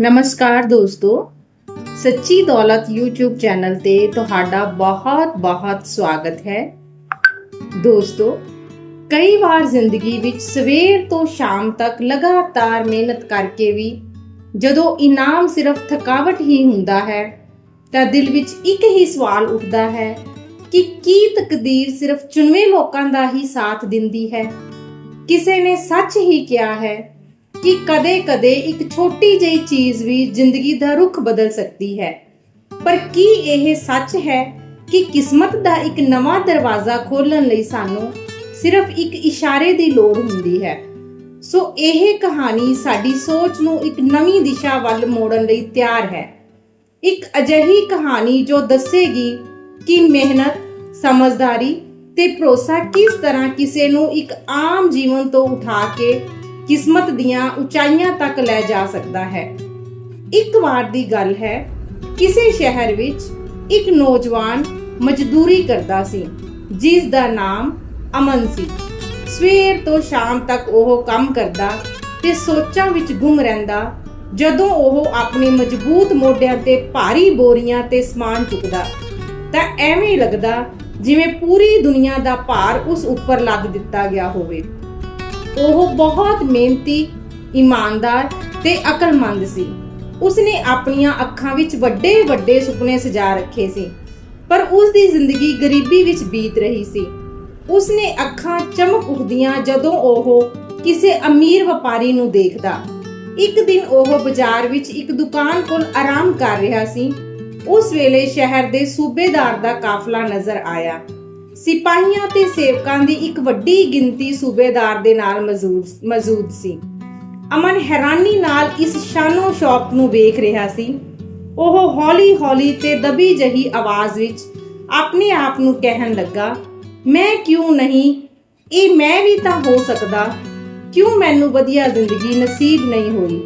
ਨਮਸਕਾਰ ਦੋਸਤੋ, ਸੱਚੀ ਦੌਲਤ YouTube ਚੈਨਲ ਤੇ ਤੁਹਾਡਾ ਬਹੁਤ-ਬਹੁਤ ਸਵਾਗਤ ਹੈ। ਦੋਸਤੋ, ਕਈ ਵਾਰ ਜ਼ਿੰਦਗੀ ਵਿੱਚ ਸਵੇਰ ਤੋਂ ਸ਼ਾਮ ਤੱਕ ਲਗਾਤਾਰ ਮਿਹਨਤ ਕਰਕੇ ਵੀ ਜਦੋਂ ਇਨਾਮ ਸਿਰਫ ਥਕਾਵਟ ਹੀ ਹੁੰਦਾ ਹੈ, ਤਾਂ ਦਿਲ ਵਿੱਚ ਇੱਕ ਹੀ ਸਵਾਲ ਉੱਠਦਾ ਹੈ ਕਿ ਕੀ ਤਕਦੀਰ ਸਿਰਫ ਚੁਣਵੇਂ ਲੋਕਾਂ ਦਾ ਹੀ ਸਾਥ ਦਿੰਦੀ ਹੈ? ਕਿਸੇ ਨੇ ਸੱਚ ਹੀ ਕਿਹਾ ਹੈ ਕਿ ਕਦੇ-ਕਦੇ ਇੱਕ ਛੋਟੀ ਜਿਹੀ ਚੀਜ਼ ਵੀ ਜ਼ਿੰਦਗੀ ਦਾ ਰੁਖ ਬਦਲ ਸਕਦੀ ਹੈ। ਪਰ ਕੀ ਇਹ ਸੱਚ ਹੈ ਕਿ ਕਿਸਮਤ ਦਾ ਇੱਕ ਨਵਾਂ ਦਰਵਾਜ਼ਾ ਖੋਲਣ ਲਈ ਸਾਨੂੰ ਸਿਰਫ ਇੱਕ ਇਸ਼ਾਰੇ ਦੀ ਲੋੜ ਹੁੰਦੀ ਹੈ? ਸੋ ਇਹ ਕਹਾਣੀ ਸਾਡੀ ਸੋਚ ਨੂੰ ਇੱਕ ਨਵੀਂ ਦਿਸ਼ਾ ਵੱਲ ਮੋੜਨ ਲਈ ਤਿਆਰ ਹੈ। ਇੱਕ ਅਜਿਹੀ ਕਹਾਣੀ ਜੋ ਦੱਸੇਗੀ ਕਿ ਮਿਹਨਤ, ਸਮਝਦਾਰੀ ਤੇ ਭਰੋਸਾ ਕਿਸ ਤਰ੍ਹਾਂ ਕਿਸੇ ਨੂੰ ਇੱਕ ਆਮ ਜੀਵਨ ਤੋਂ ਉਠਾ ਕੇ ਕਿਸਮਤ ਦੀਆਂ ਉਚਾਈਆਂ ਤੱਕ ਲੈ ਜਾ ਸਕਦਾ ਹੈ। ਇੱਕ ਵਾਰ ਦੀ ਗੱਲ ਹੈ, ਕਿਸੇ ਸ਼ਹਿਰ ਵਿੱਚ ਇੱਕ ਨੌਜਵਾਨ ਮਜ਼ਦੂਰੀ ਕਰਦਾ ਸੀ, ਜਿਸ ਦਾ ਨਾਮ ਅਮਨ ਸੀ। ਸਵੇਰ ਤੋਂ ਸ਼ਾਮ ਤੱਕ ਉਹ ਕੰਮ ਕਰਦਾ ਤੇ ਸੋਚਾਂ ਵਿੱਚ ਗੁੰਮ ਰਹਿੰਦਾ, ਜਦੋਂ ਉਹ ਆਪਣੇ ਮਜ਼ਬੂਤ ਮੋਢਿਆਂ ਤੇ ਭਾਰੀ ਬੋਰੀਆਂ ਤੇ ਸਮਾਨ ਚੁੱਕਦਾ, ਤਾਂ ਐਵੇਂ ਲੱਗਦਾ ਜਿਵੇਂ ਪੂਰੀ ਦੁਨੀਆ ਦਾ ਭਾਰ ਉਸ ਉੱਪਰ ਲੱਦ ਦਿੱਤਾ ਗਿਆ ਹੋਵੇ। ਉਹ ਬਹੁਤ ਮਿਹਨਤੀ, ਇਮਾਨਦਾਰ ਤੇ ਅਕਲਮੰਦ ਸੀ। ਉਸਨੇ ਆਪਣੀਆਂ ਅੱਖਾਂ ਵਿੱਚ ਵੱਡੇ ਵੱਡੇ ਸੁਪਨੇ ਸਜਾ ਰੱਖੇ ਸੀ, ਪਰ ਉਸ ਦੀ ਜ਼ਿੰਦਗੀ ਗਰੀਬੀ ਵਿੱਚ ਬੀਤ ਰਹੀ ਸੀ। ਉਸਨੇ ਅੱਖਾਂ ਚਮਕ ਉੱਠਦੀਆਂ ਜਦੋਂ ਉਹ ਕਿਸੇ ਅਮੀਰ ਵਪਾਰੀ ਨੂੰ ਦੇਖਦਾ। ਇੱਕ ਦਿਨ ਉਹ ਬਾਜ਼ਾਰ ਵਿੱਚ ਇੱਕ ਦੁਕਾਨ ਕੋਲ ਆਰਾਮ ਕਰ ਰਿਹਾ ਸੀ। ਉਸ ਵੇਲੇ ਸ਼ਹਿਰ ਦੇ ਸੂਬੇਦਾਰ ਦਾ ਕਾਫਲਾ ਨਜ਼ਰ ਆਇਆ। ਸਿਪਾਹੀਆਂ ਤੇ ਸੇਵਕਾਂ ਦੀ ਇੱਕ ਵੱਡੀ ਗਿਣਤੀ ਸੂਬੇਦਾਰ ਦੇ ਨਾਲ ਮੌਜੂਦ ਮੌਜੂਦ ਸੀ। ਅਮਨ ਹੈਰਾਨੀ ਨਾਲ ਇਸ ਸ਼ਾਨੋ ਸ਼ੌਕ ਨੂੰ ਵੇਖ ਰਿਹਾ ਸੀ। ਉਹ ਹੌਲੀ-ਹੌਲੀ ਤੇ ਦਬੀ ਜਹੀ ਆਵਾਜ਼ ਵਿੱਚ ਆਪਣੇ ਆਪ ਨੂੰ ਕਹਿਣ ਲੱਗਾ, ਮੈਂ ਕਿਉਂ ਨਹੀਂ? ਇਹ ਮੈਂ ਵੀ ਤਾਂ ਹੋ ਸਕਦਾ। ਕਿਉਂ ਮੈਨੂੰ ਵਧੀਆ ਜ਼ਿੰਦਗੀ ਨਸੀਬ ਨਹੀਂ ਹੋਈ?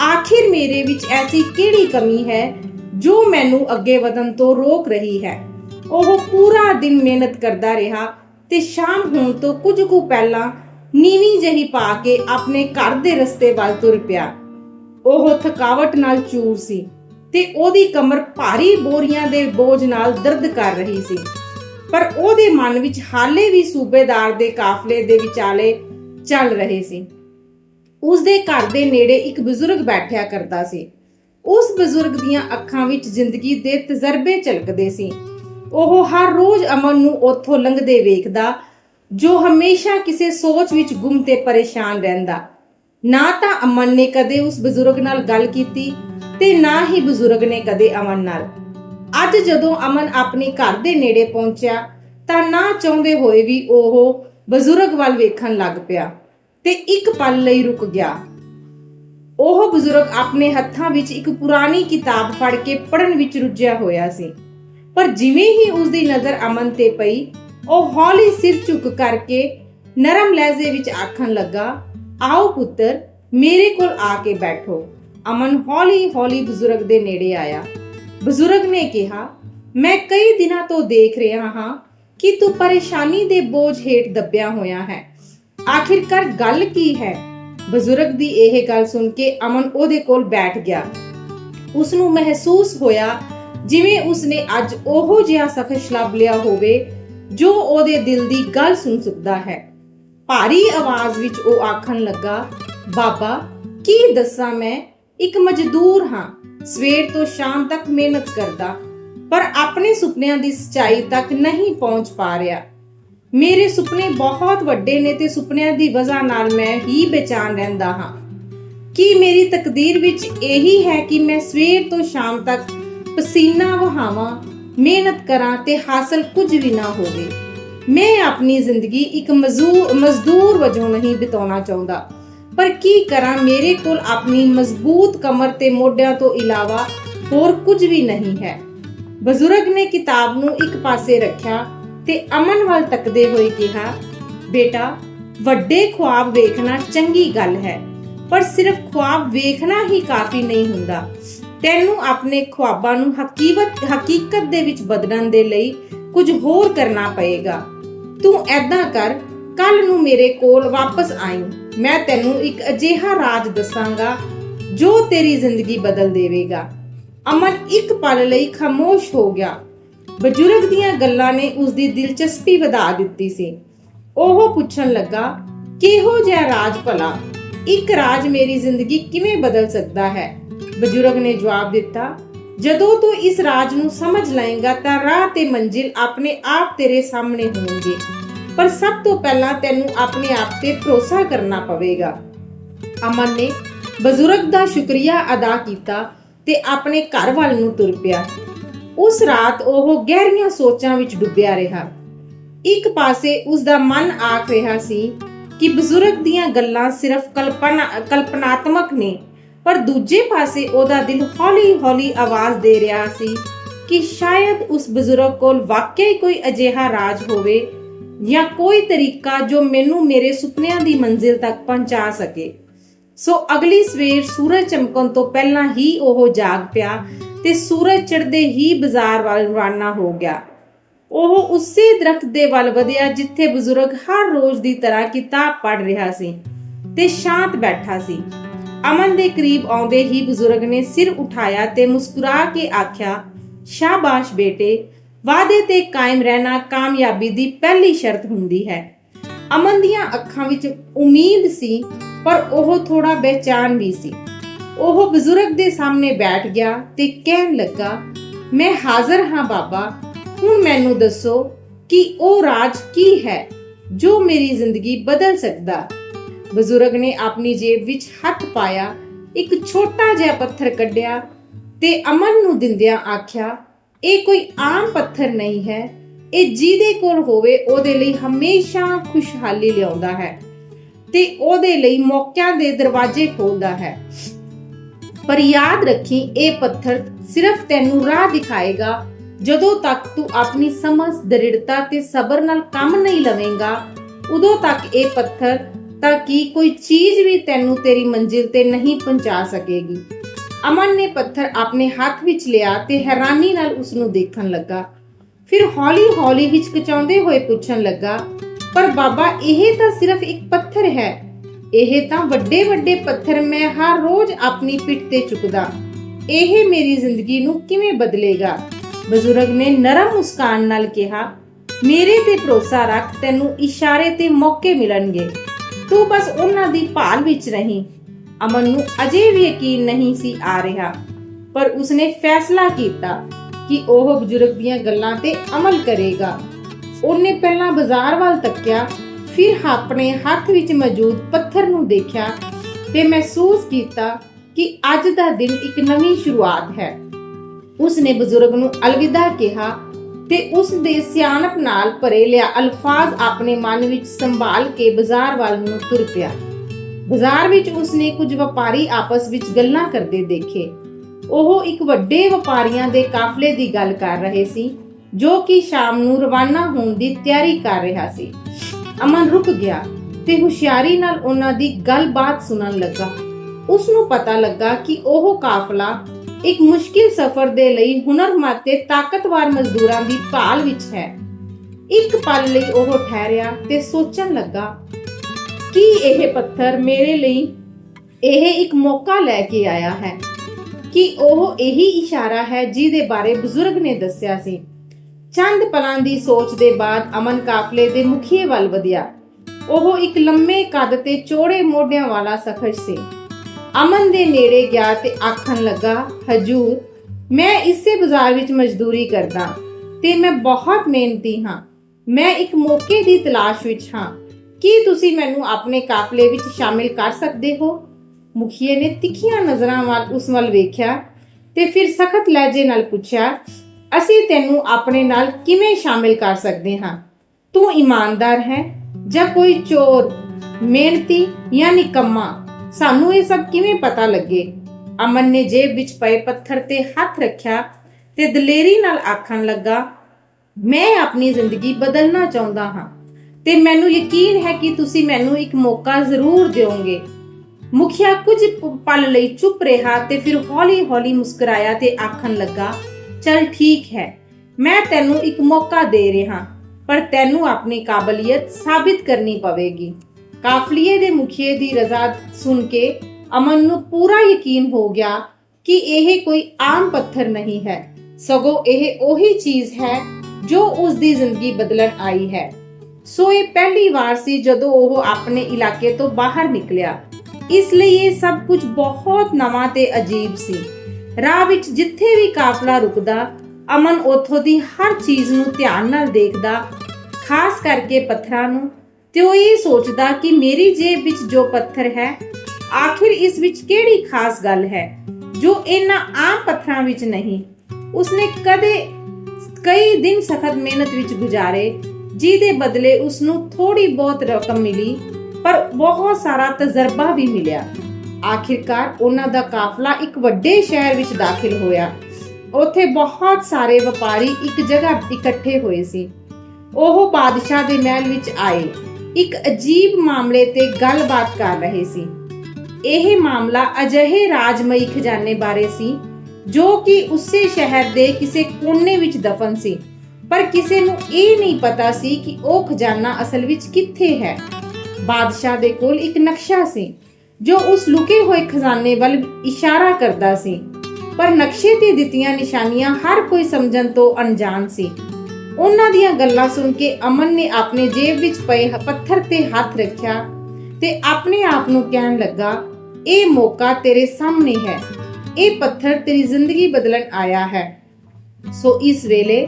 ਆਖਿਰ ਮੇਰੇ ਵਿੱਚ ਐਸੀ ਕਿਹੜੀ ਕਮੀ ਹੈ ਜੋ ਮੈਨੂੰ ਅੱਗੇ ਵਧਣ ਤੋਂ ਰੋਕ ਰਹੀ ਹੈ? ਉਹ ਪੂਰਾ ਦਿਨ ਮਿਹਨਤ ਕਰਦਾ ਰਿਹਾ ਤੇ ਸ਼ਾਮ ਹੋਣ ਤੋਂ ਕੁਝ ਕੁ ਪਹਿਲਾਂ ਨੀਵੀਂ ਜਹੀ ਪਾ ਕੇ ਆਪਣੇ ਘਰ ਦੇ ਰਸਤੇ ਵੱਲ ਤੁਰ ਪਿਆ। ਉਹ ਥਕਾਵਟ ਨਾਲ ਚੂਰ ਸੀ ਤੇ ਉਹਦੀ ਕਮਰ ਭਾਰੀ ਬੋਰੀਆਂ ਦੇ ਬੋਝ ਨਾਲ ਦਰਦ ਕਰ ਰਹੀ ਸੀ। ਪਰ ਉਹਦੇ ਮਨ ਵਿੱਚ ਹਾਲੇ ਵੀ ਸੂਬੇਦਾਰ ਦੇ ਕਾਫਲੇ ਦੇ ਵਿਚਾਲੇ ਚੱਲ ਰਹੇ ਸੀ। ਉਸ ਦੇ ਘਰ ਦੇ ਨੇੜੇ ਇੱਕ ਬਜ਼ੁਰਗ ਬੈਠਿਆ ਕਰਦਾ ਸੀ। ਉਸ ਬਜ਼ੁਰਗ ਦੀਆਂ ਅੱਖਾਂ ਵਿੱਚ ਜ਼ਿੰਦਗੀ ਦੇ ਤਜਰਬੇ ਝਲਕਦੇ ਸੀ। ਉਹ ਹਰ ਰੋਜ਼ ਅਮਨ ਨੂੰ ਉੱਥੋਂ ਲੰਘਦੇ ਵੇਖਦਾ, ਜੋ ਹਮੇਸ਼ਾ ਕਿਸੇ ਸੋਚ ਵਿੱਚ ਗੁੰਮ ਤੇ ਪਰੇਸ਼ਾਨ ਰਹਿੰਦਾ। ਨਾ ਤਾਂ ਅਮਨ ਨੇ ਕਦੇ ਉਸ ਬਜ਼ੁਰਗ ਨਾਲ ਗੱਲ ਕੀਤੀ ਤੇ ਨਾ ਹੀ ਬਜ਼ੁਰਗ ਨੇ ਕਦੇ ਅਮਨ ਨਾਲ। ਅੱਜ ਜਦੋਂ ਅਮਨ ਆਪਣੇ ਘਰ ਦੇ ਨੇੜੇ ਪਹੁੰਚਿਆ, ਤਾਂ ਨਾ ਚਾਹੁੰਦੇ ਹੋਏ ਵੀ ਉਹ ਬਜ਼ੁਰਗ ਵੱਲ ਵੇਖਣ ਲੱਗ ਪਿਆ ਤੇ ਇੱਕ ਪਲ ਲਈ ਰੁਕ ਗਿਆ। ਉਹ ਬਜ਼ੁਰਗ ਆਪਣੇ ਹੱਥਾਂ ਵਿੱਚ ਇੱਕ ਪੁਰਾਣੀ ਕਿਤਾਬ ਫੜ ਕੇ ਪੜਨ ਵਿੱਚ ਰੁੱਝਿਆ ਹੋਇਆ ਸੀ। ਪਰ ਜਿਵੇਂ ਹੀ ਉਸ ਦੀ ਨਜ਼ਰ ਅਮਨ ਤੇ ਪਈ, ਉਹ ਹੌਲੀ ਸਿਰ ਝੁਕ ਕਰਕੇ ਨਰਮ ਲਹਿਜ਼ੇ ਵਿੱਚ ਆਖਣ ਲੱਗਾ, ਆਓ ਪੁੱਤਰ, ਮੇਰੇ ਕੋਲ ਆ ਕੇ ਬੈਠੋ। ਅਮਨ ਹੌਲੀ ਹੌਲੀ ਬਜ਼ੁਰਗ ਦੇ ਨੇੜੇ ਆਇਆ। ਬਜ਼ੁਰਗ ਨੇ ਕਿਹਾ, ਮੈਂ ਕਈ ਦਿਨਾਂ ਤੋਂ ਦੇਖ ਰਿਹਾ ਹਾਂ ਕਿ ਤੂੰ ਪਰੇਸ਼ਾਨੀ ਦੇ ਬੋਝ ਹੇਠ ਦੱਬਿਆ ਹੋਇਆ ਹੈ। ਆਖਿਰਕਾਰ ਗੱਲ ਕੀ ਹੈ? ਬਜ਼ੁਰਗ ਦੀ ਇਹ ਗੱਲ ਸੁਣ ਕੇ ਅਮਨ ਉਹਦੇ ਕੋਲ ਬੈਠ ਗਿਆ। ਉਸ ਨੂੰ ਮਹਿਸੂਸ ਹੋਇਆ ਜਿਵੇਂ ਉਸਨੇ ਅੱਜ ਉਹੋ ਜਿਹਾ ਸ਼ਖਸ ਲੱਭ ਲਿਆ ਹੋਵੇ, ਜੋ ਉਹਦੇ ਦਿਲ ਦੀ ਗੱਲ ਸੁਣ ਸਕਦਾ ਹੈ। ਭਾਰੀ ਆਵਾਜ਼ ਵਿੱਚ ਉਹ ਆਖਣ ਲੱਗਾ, ਬਾਬਾ, ਕੀ ਦੱਸਾਂ ਮੈਂ? ਇੱਕ ਮਜ਼ਦੂਰ ਹਾਂ। ਸਵੇਰ ਤੋਂ ਸ਼ਾਮ ਤੱਕ ਮਿਹਨਤ ਕਰਦਾ, ਪਰ ਆਪਣੇ ਸੁਪਨਿਆਂ ਦੀ ਸਚਾਈ ਤੱਕ ਨਹੀਂ ਪਹੁੰਚ ਪਾ ਰਿਹਾ। ਮੇਰੇ ਸੁਪਨੇ ਬਹੁਤ ਵੱਡੇ ਨੇ ਤੇ ਸੁਪਨਿਆਂ ਦੀ ਵਜ੍ਹਾ ਨਾਲ ਮੈਂ ਹੀ ਬੇਚੈਨ ਰਹਿੰਦਾ ਹਾਂ। ਕੀ ਮੇਰੀ ਤਕਦੀਰ ਵਿੱਚ ਇਹੀ ਹੈ ਕਿ ਮੈਂ ਸਵੇਰ ਤੋਂ ਸ਼ਾਮ ਤੱਕ ਪਸੀਨਾ ਵਹਾਵਾਂ, ਮਿਹਨਤ ਕਰਾਂ ਤੇ ਹਾਸਲ ਕੁਝ ਵੀ ਨਾ ਹੋਵੇ। ਮੈਂ ਆਪਣੀ ਜ਼ਿੰਦਗੀ ਇੱਕ ਮਜ਼ਦੂਰ ਵਜੋਂ ਨਹੀਂ ਬਿਤਾਉਣਾ ਚਾਹੁੰਦਾ। ਪਰ ਕੀ ਕਰਾਂ, ਮੇਰੇ ਕੋਲ ਆਪਣੀ ਮਜ਼ਬੂਤ ਕਮਰ ਤੇ ਮੋਢਿਆਂ ਤੋਂ ਇਲਾਵਾ ਹੋਰ ਕੁਝ ਵੀ ਨਹੀਂ ਹੈ। ਬਜ਼ੁਰਗ ਨੇ ਕਿਤਾਬ ਨੂੰ ਇੱਕ ਪਾਸੇ ਰੱਖਿਆ ਤੇ ਅਮਨ ਵੱਲ ਤੱਕਦੇ ਹੋਏ ਕਿਹਾ, ਬੇਟਾ, ਵੱਡੇ ਖੁਆਬ ਵੇਖਣਾ ਚੰਗੀ ਗੱਲ ਹੈ, ਪਰ ਸਿਰਫ ਖੁਆਬ ਵੇਖਣਾ ਹੀ ਕਾਫੀ ਨਹੀਂ ਹੁੰਦਾ। ਤੈਨੂੰ ਆਪਣੇ ਖੁਆਬਾਂ ਨੂੰ ਹਕੀਕਤ ਹਕੀਕਤ ਦੇ ਵਿੱਚ ਬਦਲਣ ਦੇ ਲਈ ਕੁਝ ਹੋਰ ਕਰਨਾ ਪਏਗਾ। ਤੂੰ ਐਦਾਂ ਕਰ, ਕੱਲ ਨੂੰ ਮੇਰੇ ਕੋਲ ਵਾਪਸ ਆਈ। ਮੈਂ ਤੈਨੂੰ ਇੱਕ ਅਜਿਹਾ ਰਾਜ ਦੱਸਾਂਗਾ, ਜੋ ਤੇਰੀ ਜ਼ਿੰਦਗੀ ਬਦਲ ਦੇਵੇਗਾ। ਅਮਨ ਇੱਕ ਪਲ ਲਈ ਖਾਮੋਸ਼ ਹੋ ਗਿਆ। ਬਜ਼ੁਰਗ ਦੀਆਂ ਗੱਲਾਂ ਨੇ ਉਸ ਦੀ ਦਿਲਚਸਪੀ ਵਧਾ ਦਿੱਤੀ ਸੀ। ਉਹ ਪੁੱਛਣ ਲੱਗਾ, ਕਿਹੋ ਜਿਹਾ ਰਾਜ ਭਲਾ? ਇੱਕ ਰਾਜ ਮੇਰੀ ਜ਼ਿੰਦਗੀ ਕਿਵੇਂ ਬਦਲ ਸਕਦਾ ਹੈ? ਬਜ਼ੁਰਗ ਨੇ ਜਵਾਬ ਦਿੱਤਾ, ਜਦੋਂ ਤੂੰ ਇਸ ਰਾਜ ਨੂੰ ਸਮਝ ਲਏਗਾ ਤਾਂ ਰਾਹ ਤੇ ਮੰਜ਼ਿਲ ਆਪਣੇ ਆਪ ਤੇਰੇ ਸਾਹਮਣੇ ਹੋਣਗੇ, ਪਰ ਸਭ ਤੋਂ ਪਹਿਲਾਂ ਤੈਨੂੰ ਆਪਣੇ ਆਪ ਤੇ ਭਰੋਸਾ ਕਰਨਾ ਪਵੇਗਾ। ਅਮਨ ਨੇ ਬਜ਼ੁਰਗ ਦਾ ਸ਼ੁਕਰੀਆ ਅਦਾ ਕੀਤਾ ਤੇ ਆਪਣੇ ਘਰ ਵੱਲ ਨੂੰ ਤੁਰ ਪਿਆ। ਉਸ ਰਾਤ ਉਹ ਗਹਿਰੀਆਂ ਸੋਚਾਂ ਵਿੱਚ ਡੁੱਬਿਆ ਰਿਹਾ। ਇੱਕ ਪਾਸੇ ਉਸ ਦਾ ਮਨ ਆਖ ਰਿਹਾ ਸੀ ਕਿ ਬਜ਼ੁਰਗ ਦੀਆਂ ਗੱਲਾਂ ਸਿਰਫ ਕਲਪਨਾ ਕਲਪਨਾਤਮਕ ਨੇ ਪਰ ਦੂਜੇ ਪਾਸੇ ਉਹਦਾ ਦਿਲ ਹੌਲੀ-ਹੌਲੀ ਆਵਾਜ਼ ਦੇ ਰਿਹਾ ਸੀ ਕਿ ਸ਼ਾਇਦ ਉਸ ਬਜ਼ੁਰਗ ਕੋਲ ਵਾਕਈ ਕੋਈ ਅਜਿਹਾ ਰਾਜ ਹੋਵੇ ਜਾਂ ਕੋਈ ਤਰੀਕਾ ਜੋ ਮੈਨੂੰ ਮੇਰੇ ਸੁਪਨਿਆਂ ਦੀ ਮੰਜ਼ਿਲ ਤੱਕ ਪਹੁੰਚਾ ਸਕੇ। ਸੋ ਅਗਲੀ ਸਵੇਰ ਸੂਰਜ ਚਮਕਣ ਤੋਂ ਪਹਿਲਾਂ ਹੀ ਉਹ ਜਾਗ ਪਿਆ ਤੇ ਸੂਰਜ ਚੜ੍ਹਦੇ ਹੀ ਬਾਜ਼ਾਰ ਵੱਲ ਰਵਾਨਾ ਹੋ ਗਿਆ। ਉਹ ਉਸੇ ਦਰਖਤ ਦੇ ਵੱਲ ਵਧਿਆ ਜਿੱਥੇ ਬਜ਼ੁਰਗ ਹਰ ਰੋਜ਼ ਦੀ ਤਰ੍ਹਾਂ ਕਿਤਾਬ ਪੜ੍ਹ ਰਿਹਾ ਸੀ ਤੇ ਸ਼ਾਂਤ ਬੈਠਾ ਸੀ। ਅਮਨ ਦੇ ਕਰੀਬ ਆਉਂਦੇ ਹੀ ਬਜ਼ੁਰਗ ਨੇ ਸਿਰ ਉਠਾਇਆ ਤੇ ਮੁਸਕਰਾ ਕੇ ਆਖਿਆ, ਸ਼ਾਬਾਸ਼ ਬੇਟੇ, ਵਾਅਦੇ ਤੇ ਕਾਇਮ ਰਹਿਣਾ ਕਾਮਯਾਬੀ ਦੀ ਪਹਿਲੀ ਸ਼ਰਤ ਹੁੰਦੀ ਹੈ। ਅਮਨ ਦੀਆਂ ਅੱਖਾਂ ਵਿੱਚ ਉਮੀਦ ਸੀ, ਪਰ ਉਹ ਥੋੜਾ ਬੇਚੈਨ ਵੀ ਸੀ। ਉਹ ਬਜ਼ੁਰਗ ਦੇ ਸਾਹਮਣੇ ਬੈਠ ਗਿਆ ਤੇ ਕਹਿਣ ਲੱਗਾ, ਮੈਂ ਹਾਜ਼ਰ ਹਾਂ ਬਾਬਾ, ਹੁਣ ਮੈਨੂੰ ਦੱਸੋ ਕਿ ਉਹ ਰਾਜ ਕੀ ਹੈ ਜੋ ਮੇਰੀ ਜ਼ਿੰਦਗੀ ਬਦਲ ਸਕਦਾ? ਬਜ਼ੁਰਗ ਨੇ ਆਪਣੀ ਜੇਬ ਵਿੱਚ ਹੱਥ ਪਾਇਆ, ਇੱਕ ਛੋਟਾ ਜਿਹਾ ਪੱਥਰ ਕੱਢਿਆ ਤੇ ਅਮਨ ਨੂੰ ਦਿੰਦਿਆਂ ਆਖਿਆ, ਇਹ ਕੋਈ ਆਮ ਪੱਥਰ ਨਹੀਂ ਹੈ। ਇਹ ਜਿਹਦੇ ਕੋਲ ਹੋਵੇ, ਉਹਦੇ ਲਈ ਹਮੇਸ਼ਾ ਖੁਸ਼ਹਾਲੀ ਲਿਆਉਂਦਾ ਹੈ ਤੇ ਉਹਦੇ ਲਈ ਮੌਕਿਆਂ ਦੇ ਦਰਵਾਜ਼ੇ ਖੋਲਦਾ ਹੈ। ਪਰ ਯਾਦ ਰੱਖੀ, ਇਹ ਪੱਥਰ ਸਿਰਫ ਤੈਨੂੰ ਰਾਹ ਦਿਖਾਏਗਾ। ਜਦੋਂ ਤੱਕ ਤੂੰ ਆਪਣੀ ਸਮਝ, ਦ੍ਰਿੜਤਾ ਤੇ ਸਬਰ ਨਾਲ ਕੰਮ ਨਹੀਂ ਲਵੇਂਗਾ, ਉਦੋਂ ਤੱਕ ਇਹ ਪੱਥਰ ਤਾਂ ਕਿ ਕੋਈ ਚੀਜ਼ ਵੀ ਤੈਨੂੰ ਤੇਰੀ ਮੰਜ਼ਿਲ ਤੇ ਨਹੀਂ ਪਹੁੰਚਾ ਸਕੇਗੀ? ਅਮਨ ਨੇ ਪੱਥਰ ਆਪਣੇ ਹੱਥ ਵਿੱਚ ਲਿਆ ਤੇ ਹੈਰਾਨੀ ਨਾਲ ਉਸ ਨੂੰ ਦੇਖਣ ਲੱਗਾ। ਫਿਰ ਹੌਲੀ-ਹੌਲੀ ਹਿਚਕਚਾਉਂਦੇ ਹੋਏ ਪੁੱਛਣ ਲੱਗਾ, ਪਰ ਬਾਬਾ, ਇਹ ਤਾਂ ਸਿਰਫ ਇੱਕ ਪੱਥਰ ਹੈ। ਇਹ ਤਾਂ ਵੱਡੇ ਵੱਡੇ ਪੱਥਰ ਮੈਂ ਹਰ ਰੋਜ਼ ਆਪਣੀ ਪਿੱਠ ਤੇ ਚੁੱਕਦਾ। ਇਹ ਮੇਰੀ ਜ਼ਿੰਦਗੀ ਨੂੰ ਕਿਵੇਂ ਬਦਲੇਗਾ? ਬਜ਼ੁਰਗ ਨੇ ਨਰਮ ਮੁਸਕਾਨ ਨਾਲ ਕਿਹਾ, ਮੇਰੇ ਤੇ ਭਰੋਸਾ ਰੱਖ, ਤੈਨੂੰ ਇਸ਼ਾਰੇ ਤੇ ਮੌਕੇ ਮਿਲਣਗੇ। ਤੂੰ ਬਸ ਉਹਨਾਂ ਦੀ ਭਾਲ ਵਿੱਚ ਰਹੀਂ। ਅਮਨ ਨੂੰ ਅਜੇ ਵੀ ਯਕੀਨ ਨਹੀਂ ਸੀ ਆ ਰਿਹਾ, ਪਰ ਉਸਨੇ ਫੈਸਲਾ ਕੀਤਾ ਕਿ ਉਹ ਬਜ਼ੁਰਗ ਦੀਆਂ ਗੱਲਾਂ ਤੇ ਅਮਲ ਕਰੇਗਾ। ਉਹਨੇ ਪਹਿਲਾਂ ਬਾਜ਼ਾਰ ਵੱਲ ਤੱਕਿਆ, ਫਿਰ ਆਪਣੇ ਹੱਥ ਵਿੱਚ ਮੌਜੂਦ ਪੱਥਰ ਨੂੰ ਦੇਖਿਆ ਤੇ ਮਹਿਸੂਸ ਕੀਤਾ ਕਿ ਅੱਜ ਦਾ ਦਿਨ ਇੱਕ ਨਵੀਂ ਸ਼ੁਰੂਆਤ ਹੈ। ਉਸਨੇ ਬਜ਼ੁਰਗ ਨੂੰ ਅਲਵਿਦਾ ਕਿਹਾ ਤੇ ਉਸ ਦੇ ਸਿਆਣਪ ਨਾਲ ਭਰੇ ਲਿਆ ਅਲਫਾਜ਼ ਆਪਣੇ ਮਨ ਵਿੱਚ ਸੰਭਾਲ ਕੇ ਬਾਜ਼ਾਰ ਵੱਲ ਨੂੰ ਤੁਰ ਪਿਆ। ਬਾਜ਼ਾਰ ਵਿੱਚ ਉਸਨੇ ਕੁਝ ਵਪਾਰੀ ਆਪਸ ਵਿੱਚ ਗੱਲਾਂ ਕਰਦੇ ਦੇਖੇ। ਉਹ ਇੱਕ ਵੱਡੇ ਵਪਾਰੀਆਂ ਦੇ ਕਾਫਲੇ ਦੀ ਗੱਲ ਕਰ ਰਹੇ ਸੀ, ਜੋ ਕਿ ਸ਼ਾਮ ਨੂੰ ਰਵਾਨਾ ਹੋਣ ਦੀ ਤਿਆਰੀ ਕਰ ਰਿਹਾ ਸੀ। ਅਮਨ ਰੁਕ ਗਿਆ ਤੇ ਹੁਸ਼ਿਆਰੀ ਨਾਲ ਉਹਨਾਂ ਦੀ ਗੱਲਬਾਤ ਸੁਣਨ ਲੱਗਾ। ਉਸ ਨੂੰ ਪਤਾ ਲੱਗਾ ਕਿ ਉਹ ਕਾਫਲਾ ਇੱਕ ਮੁਸ਼ਕਿਲ ਸਫ਼ਰ ਦੇ ਲਈ ਹੁਨਰਮੰਦ ਤੇ ਤਾਕਤਵਰ ਮਜ਼ਦੂਰਾਂ ਦੀ ਭਾਲ ਵਿੱਚ ਹੈ। ਇੱਕ ਪਲ ਲਈ ਉਹ ਠਹਿਰਿਆ ਤੇ ਸੋਚਣ ਲੱਗਾ, ਕਿ ਇਹ ਪੱਥਰ ਮੇਰੇ ਲਈ ਇਹ ਇੱਕ ਮੌਕਾ ਲੈ ਕੇ ਆਇਆ ਹੈ? ਕਿ ਉਹ ਇਹੀ ਇਸ਼ਾਰਾ ਹੈ ਜਿਹਦੇ ਬਾਰੇ ਬਜ਼ੁਰਗ ਨੇ ਦੱਸਿਆ ਸੀ? ਚੰਦ ਪਲਾਂ ਦੀ ਸੋਚ ਦੇ ਬਾਅਦ ਅਮਨ ਕਾਫਲੇ ਦੇ ਮੁਖੀਏ ਵੱਲ ਵਧਿਆ। ਉਹ ਇੱਕ ਲੰਮੇ ਕੱਦ ਤੇ ਚੌੜੇ ਮੋਢਿਆਂ ਵਾਲਾ ਸਖਸ਼ ਸੀ। ਅਮਨ ਦੇ ਨੇੜੇ ਗਿਆ ਤੇ ਆਖਣ ਲੱਗਾ, ਹਜੂਰ, ਮੈਂ ਇਸੇ ਬਾਜ਼ਾਰ ਵਿੱਚ ਮਜ਼ਦੂਰੀ ਕਰਦਾ ਤੇ ਮੈਂ ਬਹੁਤ ਮਿਹਨਤੀ ਹਾਂ। ਮੈਂ ਇੱਕ ਮੌਕੇ ਦੀ ਤਲਾਸ਼ ਵਿੱਚ ਹਾਂ। ਕੀ ਤੁਸੀਂ ਮੈਨੂੰ ਆਪਣੇ ਕਾਫਲੇ ਵਿੱਚ ਸ਼ਾਮਿਲ ਕਰ ਸਕਦੇ ਹੋ? ਮੁਖੀਏ ਨੇ ਤਿੱਖੀਆਂ ਨਜ਼ਰਾਂ ਨਾਲ ਉਸ ਵੱਲ ਵੇਖਿਆ ਤੇ ਫਿਰ ਸਖਤ ਲਹਿਜੇ ਨਾਲ ਪੁੱਛਿਆ, ਅਸੀਂ ਤੈਨੂੰ ਆਪਣੇ ਨਾਲ ਕਿਵੇਂ ਸ਼ਾਮਿਲ ਕਰ ਸਕਦੇ ਹਾਂ? ਤੂੰ ਇਮਾਨਦਾਰ ਹੈ ਜਾਂ ਕੋਈ ਚੋਰ, ਮਿਹਨਤੀ ਜਾਂ ਨਿਕੰਮਾ? ਸਾਨੂੰ ਇਹ ਸਭ ਕਿਵੇਂ ਪਤਾ ਲੱਗੇ? ਅਮਨ ਨੇ ਜੇਬ ਵਿੱਚ ਪਏ ਪੱਥਰ ਤੇ ਹੱਥ ਰੱਖਿਆ ਤੇ ਦਲੇਰੀ ਨਾਲ ਆਖਣ ਲੱਗਾ, ਮੈਂ ਆਪਣੀ ਜ਼ਿੰਦਗੀ ਬਦਲਣਾ ਚਾਹੁੰਦਾ ਹਾਂ ਤੇ ਮੈਨੂੰ ਯਕੀਨ ਹੈ ਕਿ ਤੁਸੀਂ ਮੈਨੂੰ ਇੱਕ ਮੌਕਾ ਜ਼ਰੂਰ ਦਿਓਗੇ। ਮੁਖੀਆ ਕੁਝ ਪਲ ਲਈ ਚੁੱਪ ਰਿਹਾ ਤੇ ਫਿਰ ਹੌਲੀ-ਹੌਲੀ ਮੁਸਕਰਾਇਆ ਤੇ ਆਖਣ ਲੱਗਾ, ਚਲ ਠੀਕ ਹੈ, ਮੈਂ ਤੈਨੂੰ ਇੱਕ ਮੌਕਾ ਦੇ ਰਿਹਾ, ਪਰ ਤੈਨੂੰ ਆਪਣੀ ਕਾਬਲੀਅਤ ਸਾਬਿਤ ਕਰਨੀ ਪਵੇਗੀ। ਕਾਫਲੀਏ ਦੇ ਮੁਖੀਏ ਦੀ ਰਜ਼ਾ ਸੁਣ ਕੇ ਅਮਨ ਨੂੰ ਪੂਰਾ ਯਕੀਨ ਹੋ ਗਿਆ ਕਿ ਇਹ ਕੋਈ ਆਮ ਪੱਥਰ ਨਹੀਂ ਹੈ। ਸਗੋਂ ਇਹ ਉਹੀ ਚੀਜ਼ ਹੈ ਜੋ ਉਸ ਦੀ ਜ਼ਿੰਦਗੀ ਬਦਲਣ ਆਈ ਹੈ। ਸੋ ਇਹ ਪਹਿਲੀ ਵਾਰ ਸੀ ਜਦੋਂ ਉਹ ਆਪਣੇ ਇਲਾਕੇ ਤੋਂ ਬਾਹਰ ਨਿਕਲਿਆ। ਇਸ ਲਈ ਇਹ ਸਭ ਕੁਝ ਬਹੁਤ ਨਵਾਂ ਤੇ ਅਜੀਬ ਸੀ। ਰਾਹ ਵਿੱਚ ਜਿੱਥੇ ਵੀ ਕਾਫਲਾ ਰੁਕਦਾ, ਅਮਨ ਉੱਥੋਂ ਦੀ ਹਰ ਚੀਜ਼ ਨੂੰ ਧਿਆਨ ਨਾਲ ਦੇਖਦਾ, ਖਾਸ ਕਰਕੇ ਪੱਥਰਾਂ ਨੂੰ ਤੇ ਉਹ ਇਹ ਸੋਚਦਾ ਕਿ ਮੇਰੀ ਜੇਬ ਵਿੱਚ ਜੋ ਪੱਥਰ ਹੈ, ਆਖਿਰ ਇਸ ਵਿੱਚ ਕਿਹੜੀ ਖਾਸ ਗੱਲ ਹੈ, ਜੋ ਇਹਨਾਂ ਆਮ ਪੱਥਰਾਂ ਵਿੱਚ ਨਹੀਂ। ਉਸਨੇ ਕਦੇ ਕਈ ਦਿਨ ਸਖਤ ਮਿਹਨਤ ਵਿੱਚ ਗੁਜ਼ਾਰੇ, ਜਿਹਦੇ ਬਦਲੇ ਉਸ ਨੂੰ ਥੋੜੀ ਬਹੁਤ ਰਕਮ ਮਿਲੀ, ਪਰ ਬਹੁਤ ਸਾਰਾ ਤਜਰਬਾ ਵੀ ਮਿਲਿਆ। ਆਖਿਰਕਾਰ ਉਹਨਾਂ ਦਾ ਕਾਫਲਾ ਇੱਕ ਵੱਡੇ ਸ਼ਹਿਰ ਵਿੱਚ ਦਾਖਲ ਹੋਇਆ। ਉੱਥੇ ਬਹੁਤ ਸਾਰੇ ਵਪਾਰੀ ਇੱਕ ਜਗ੍ਹਾ ਇਕੱਠੇ ਹੋਏ ਸੀ। ਉਹ ਬਾਦਸ਼ਾਹ ਦੇ ਮਹਿਲ ਵਿੱਚ ਆਏ। ਇੱਕ ਅਜੀਬ ਮਾਮਲੇ ਤੇ ਗੱਲਬਾਤ ਕਰ ਰਹੇ ਸੀ। ਇਹ ਮਾਮਲਾ ਅਜਿਹੇ ਰਾਜਮਈ ਖਜ਼ਾਨੇ ਬਾਰੇ ਸੀ, ਜੋ ਕਿ ਉਸੇ ਸ਼ਹਿਰ ਦੇ ਕਿਸੇ ਕੋਨੇ ਵਿੱਚ ਦਫਨ ਸੀ। ਪਰ ਕਿਸੇ ਨੂੰ ਇਹ ਨਹੀਂ ਪਤਾ ਸੀ ਕਿ ਉਹ ਖਜ਼ਾਨਾ ਅਸਲ ਵਿੱਚ ਕਿੱਥੇ ਹੈ। ਬਾਦਸ਼ਾਹ ਦੇ ਕੋਲ ਇੱਕ ਨਕਸ਼ਾ ਸੀ, ਜੋ ਉਸ ਲੁਕੇ ਹੋਏ ਖਜ਼ਾਨੇ ਵੱਲ ਇਸ਼ਾਰਾ ਕਰਦਾ ਸੀ। ਪਰ ਨਕਸ਼ੇ ਤੇ ਦਿੱਤੀਆਂ ਨਿਸ਼ਾਨੀਆਂ ਹਰ ਕੋਈ ਸਮਝਣ ਤੋਂ ਅਣਜਾਣ ਸੀ। ਉਹਨਾਂ ਦੀਆਂ ਗੱਲਾਂ ਸੁਣ ਕੇ ਅਮਨ ਨੇ ਆਪਣੇ ਜੇਬ ਵਿੱਚ ਪਏ ਪੱਥਰ ਤੇ ਹੱਥ ਰੱਖਿਆ ਤੇ ਆਪਣੇ ਆਪ ਨੂੰ ਕਹਿਣ ਲੱਗਾ, ਇਹ ਮੌਕਾ ਤੇਰੇ ਸਾਹਮਣੇ ਹੈ। ਇਹ ਪੱਥਰ ਤੇਰੀ ਜ਼ਿੰਦਗੀ ਬਦਲਣ ਆਇਆ ਹੈ। ਸੋ ਇਸ ਵੇਲੇ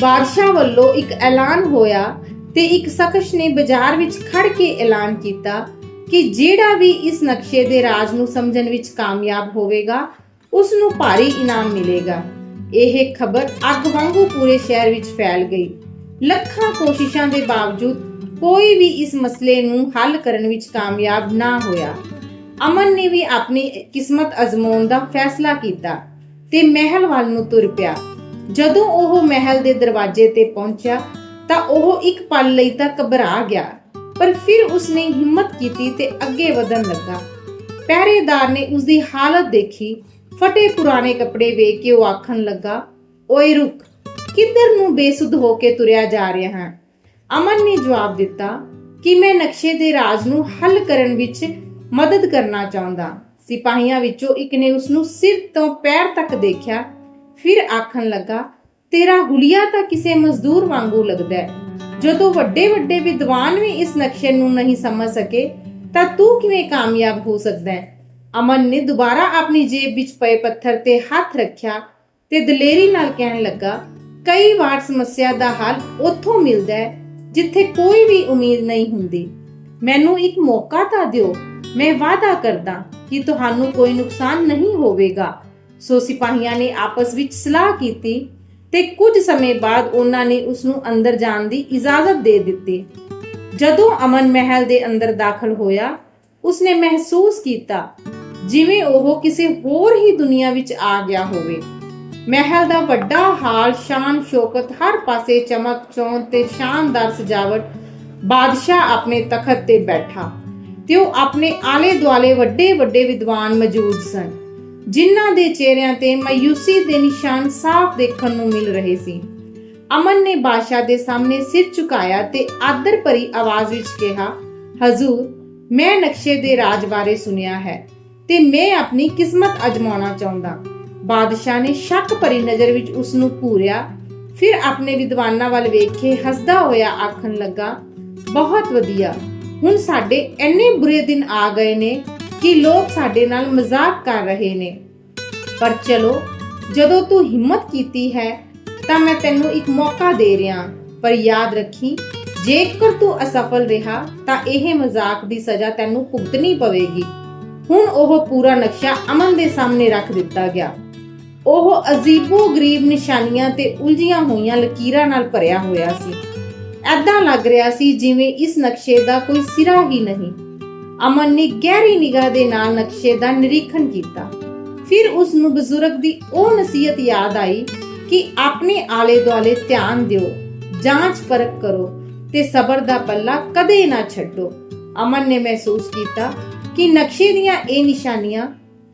ਬਾਦਸ਼ਾਹ ਵੱਲੋਂ ਇੱਕ ਐਲਾਨ ਹੋਇਆ ਤੇ ਇੱਕ ਸ਼ਖਸ ਨੇ ਬਾਜ਼ਾਰ ਵਿੱਚ ਖੜ ਕੇ ਐਲਾਨ ਕੀਤਾ ਕਿ ਜਿਹੜਾ ਵੀ ਇਸ ਨਕਸ਼ੇ ਦੇ ਰਾਜ ਨੂੰ ਸਮਝਣ ਵਿੱਚ ਕਾਮਯਾਬ ਹੋਵੇਗਾ ਉਸ ਨੂੰ ਭਾਰੀ ਇਨਾਮ ਮਿਲੇਗਾ। ਇਹ ਖਬਰ ਅੱਗ ਵਾਂਗੂ ਪੂਰੇ ਸ਼ਹਿਰ ਵਿੱਚ ਫੈਲ ਗਈ। ਲੱਖਾਂ ਕੋਸ਼ਿਸ਼ਾਂ ਦੇ ਬਾਵਜੂਦ ਕੋਈ ਵੀ ਇਸ ਮਸਲੇ ਨੂੰ ਹੱਲ ਕਰਨ ਵਿੱਚ ਕਾਮਯਾਬ ਨਾ ਹੋਇਆ। ਅਮਨ ਨੇ ਵੀ ਆਪਣੀ ਕਿਸਮਤ ਅਜ਼ਮਾਉਣ ਦਾ ਫੈਸਲਾ ਕੀਤਾ ਤੇ ਮਹਿਲ ਵੱਲ ਨੂੰ ਤੁਰ ਪਿਆ। ਜਦੋਂ ਉਹ ਮਹਿਲ ਦੇ ਦਰਵਾਜ਼ੇ ਤੇ ਪਹੁੰਚਿਆ ਤਾਂ ਉਹ ਇੱਕ ਪਲ ਲਈ ਤਾਂ ਘਬਰਾ ਗਿਆ, ਪਰ ਫਿਰ ਉਸਨੇ ਹਿੰਮਤ ਕੀਤੀ ਤੇ ਅੱਗੇ ਵਧਣ ਲੱਗਾ। ਪਹਿਰੇਦਾਰ ਨੇ ਉਸਦੀ ਹਾਲਤ ਦੇਖੀ ਫਟੇ ਪੁਰਾਣੇ ਕੱਪੜੇ ਵੇਖ ਕੇ ਉਹ ਆਖਣ ਲੱਗਾ, ਓਏ ਰੁਕ, ਕਿੱਧਰ ਨੂੰ ਬੇਸੁੱਧ ਹੋ ਕੇ ਤੁਰਿਆ ਜਾ ਰਿਹਾ ਹਾਂ? ਅਮਨ ਨੇ ਜਵਾਬ ਦਿੱਤਾ, ਕਿ ਮੈਂ ਨਕਸ਼ੇ ਦੇ ਰਾਜ ਨੂੰ ਹੱਲ ਕਰਨ ਵਿੱਚ ਮਦਦ ਕਰਨਾ ਚਾਹੁੰਦਾ। ਸਿਪਾਹੀਆਂ ਵਿੱਚੋਂ ਇੱਕ ਨੇ ਉਸ ਨੂੰ ਸਿਰ ਤੋਂ ਪੈਰ ਤੱਕ ਦੇਖਿਆ। ਫਿਰ ਆਖਣ ਲੱਗਾ, ਤੇਰਾ ਹੁਲੀਆ ਤਾਂ ਕਿਸੇ ਮਜ਼ਦੂਰ ਵਾਂਗੂ ਲੱਗਦਾ ਹੈ। ਜਦੋਂ ਵੱਡੇ ਵੱਡੇ ਵਿਦਵਾਨ ਵੀ ਇਸ ਨਕਸ਼ੇ ਨੂੰ ਨਹੀਂ ਸਮਝ ਸਕੇ, ਤਾਂ ਤੂੰ ਕਿਵੇਂ ਕਾਮਯਾਬ ਹੋ ਸਕਦਾ ਹੈ? ਅਮਨ ਨੇ ਦੁਬਾਰਾ ਆਪਣੀ ਜੇਬ ਵਿੱਚ ਪਏ ਪੱਥਰ ਤੇ ਹੱਥ ਰੱਖਿਆ ਤੇ ਦਲੇਰੀ ਨਾਲ ਕਹਿਣ ਲੱਗਾ, ਕਈ ਵਾਰ ਸਮੱਸਿਆ ਦਾ ਹੱਲ ਉੱਥੋਂ ਮਿਲਦਾ ਹੈ ਜਿੱਥੇ ਕੋਈ ਵੀ ਉਮੀਦ ਨਹੀਂ ਹੁੰਦੀ। ਮੈਨੂੰ ਇੱਕ ਮੌਕਾ ਤਾਂ ਦਿਓ, ਮੈਂ ਵਾਅਦਾ ਕਰਦਾ ਕਿ ਤੁਹਾਨੂੰ ਕੋਈ ਨੁਕਸਾਨ ਨਹੀਂ ਹੋਵੇਗਾ। ਸੋ ਸਿਪਾਹੀਆਂ ਨੇ ਆਪਸ ਵਿੱਚ ਸਲਾਹ ਕੀਤੀ ਤੇ ਕੁਝ ਸਮੇਂ ਬਾਅਦ ਉਹਨਾਂ ਨੇ ਉਸ ਨੂੰ ਅੰਦਰ ਜਾਣ ਦੀ ਇਜਾਜ਼ਤ ਦੇ ਦਿੱਤੀ। ਜਦੋਂ ਅਮਨ ਮਹਿਲ ਦੇ ਅੰਦਰ ਦਾਖਲ ਹੋਇਆ, ਉਸਨੇ ਮਹਿਸੂਸ ਕੀਤਾ ਜਿਵੇਂ ਉਹ ਕਿਸੇ ਹੋਰ ਹੀ ਦੁਨੀਆ ਵਿੱਚ ਆ ਗਿਆ ਹੋਵੇ। ਮਹਿਲ ਦਾ ਵੱਡਾ ਹਾਲ, ਸ਼ਾਨ, ਸ਼ੌਕਤ, ਹਰ ਪਾਸੇ ਚਮਕ ਚੌਂਕ ਤੇ ਸ਼ਾਨਦਾਰ ਸਜਾਵਟ, ਬਾਦਸ਼ਾਹ ਆਪਣੇ ਤਖਤ ਤੇ ਬੈਠਾ। ਤੇ ਉਹ ਆਪਣੇ ਆਲੇ ਦੁਆਲੇ ਵੱਡੇ ਵੱਡੇ ਵਿਦਵਾਨ ਮੌਜੂਦ ਸਨ, ਜਿਨ੍ਹਾਂ ਦੇ ਚਿਹਰਿਆਂ ਤੇ ਮਾਯੂਸੀ ਦੇ ਨਿਸ਼ਾਨ ਸਾਫ਼ ਦੇਖਣ ਨੂੰ ਮਿਲ ਰਹੇ ਸੀ। ਅਮਨ ਨੇ ਬਾਦਸ਼ਾਹ ਦੇ ਸਾਹਮਣੇ ਸਿਰ ਝੁਕਾਇਆ ਤੇ ਆਦਰ ਭਰੀ ਆਵਾਜ਼ ਵਿੱਚ ਕਿਹਾ, ਹਜ਼ੂਰ, ਮੈਂ ਨਕਸ਼ੇ ਦੇ ਰਾਜ ਬਾਰੇ ਸੁਣਿਆ ਹੈ। ਤੇ ਮੈਂ ਆਪਣੀ ਕਿਸਮਤ ਅਜਮਾਉਣਾ ਚਾਹੁੰਦਾ। ਬਾਦਸ਼ਾਹ ਨੇ ਸ਼ੱਕ ਭਰੀ ਨਜ਼ਰ ਵਿੱਚ ਉਸ ਨੂੰ ਘੂਰਿਆ ਫਿਰ ਆਪਣੇ ਵਿਦਵਾਨਾਂ ਵੱਲ ਵੇਖ ਕੇ ਹੱਸਦਾ ਹੋਇਆ ਆਖਣ ਲੱਗਾ, ਬਹੁਤ ਵਧੀਆ। ਹੁਣ ਸਾਡੇ ਇੰਨੇ ਬੁਰੇ ਦਿਨ ਆ ਗਏ ਨੇ ਕਿ ਲੋਕ ਸਾਡੇ ਨਾਲ ਮਜ਼ਾਕ ਕਰ ਰਹੇ ਨੇ। ਪਰ ਚਲੋ, ਜਦੋਂ ਤੂੰ ਹਿੰਮਤ ਕੀਤੀ ਹੈ, ਤਾਂ ਮੈਂ ਤੈਨੂੰ ਇੱਕ ਮੌਕਾ ਦੇ ਰਿਹਾ। ਪਰ ਯਾਦ ਰੱਖੀ, ਜੇਕਰ ਤੂੰ ਅਸਫਲ ਰਿਹਾ, ਤਾਂ ਇਹ ਮਜ਼ਾਕ ਦੀ ਸਜ਼ਾ ਤੈਨੂੰ ਭੁਗਤਣੀ ਪਵੇਗੀ। ਹੁਣ ਉਹ ਪੂਰਾ ਨਕਸ਼ਾ ਅਮਨ ਦੇ ਸਾਹਮਣੇ ਰੱਖ ਦਿੱਤਾ ਗਿਆ। ਉਹ ਅਜੀਬੋ ਗਰੀਬ ਨਿਸ਼ਾਨੀਆਂ ਤੇ ਉਲਝੀਆਂ ਹੋਈਆਂ ਲਕੀਰਾਂ ਨਾਲ ਭਰਿਆ ਹੋਇਆ ਸੀ। ਐਦਾਂ ਲੱਗ ਰਿਹਾ ਸੀ ਜਿਵੇਂ ਇਸ ਨਕਸ਼ੇ ਦਾ ਕੋਈ ਸਿਰਾ ਹੀ ਨਹੀਂ। ਅਮਨ ਨੇ ਗਹਿਰੀ ਨਿਗਾਹ ਦੇ ਨਾਲ ਨਕਸ਼ੇ ਦਾ ਨਿਰੀਖਣ ਕੀਤਾ। ਫਿਰ ਉਸ ਨੂੰ ਬਜ਼ੁਰਗ ਦੀ ਉਹ ਨਸੀਹਤ ਯਾਦ ਆਈ ਕਿ ਆਪਣੇ ਆਲੇ ਦੁਆਲੇ ਧਿਆਨ ਦਿਓ, ਜਾਂਚ ਪਰਖ ਕਰੋ ਤੇ ਸਬਰ ਦਾ ਪੱਲਾ ਕਦੇ ਨਾ ਛੱਡੋ। ਅਮਨ ਨੇ ਮਹਿਸੂਸ ਕੀਤਾ ਕਿ ਨਕਸ਼ੇ ਦੀਆਂ ਇਹ ਨਿਸ਼ਾਨੀਆਂ